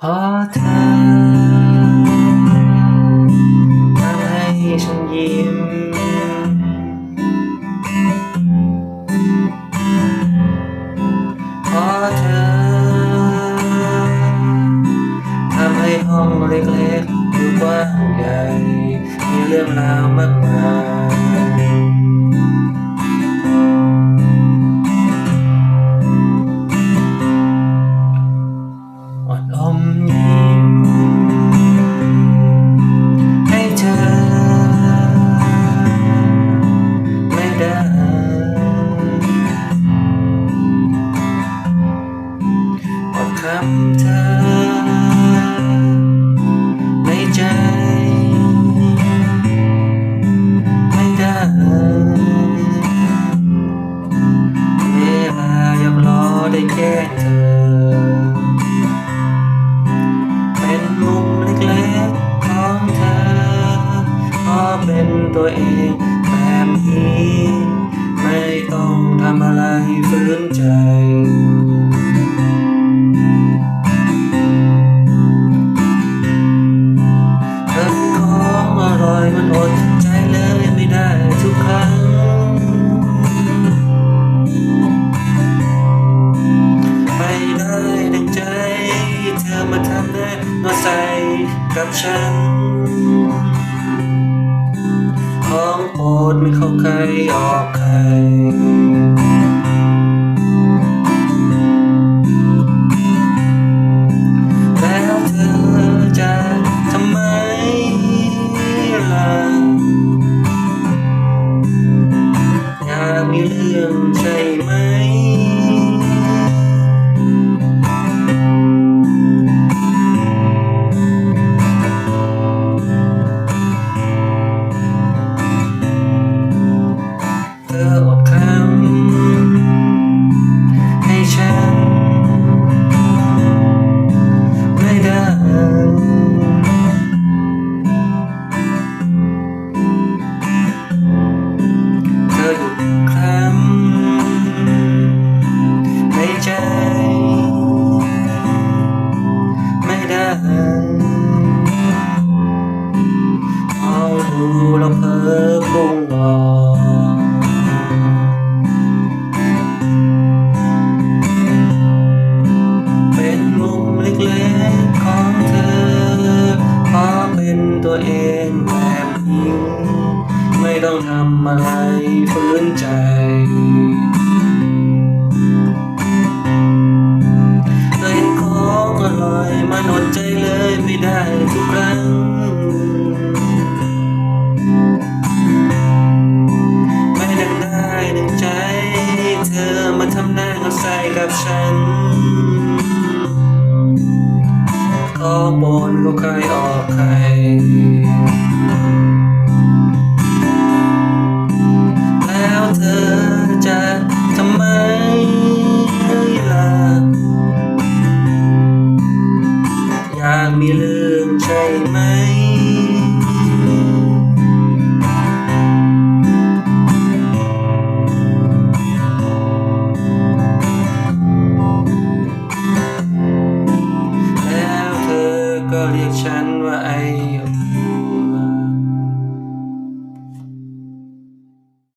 เพราะเธอทำให้ฉันยิ้ม เพราะเธอทำให้ห้องเล็กๆดูกว้างใหญ่ มีเรื่องราวมากมายำเธอ ในใจ ไม่ได้เวลาอยากรอได้แค่เธอ เป็นมุมเล็กๆของเธอพอเป็นตัวเองแบบนี้ ไม่ต้องทำอะไรฝืนใจ มันอดใจเลยไม่ได้ทุกครั้ง ไม่ได้ดังใจ เธอมาทำได้มาใส่กับฉัน ของโปรดไม่เข้าใครออกใคร ไม่ด้ทุกครั้งไม่ดังได้ดังใจ เธอมาทำหน้าเอาใส่กับฉัน ขอบนก็ใครออกใครแล้วเธอจะางไม่ลืมใช่ไหม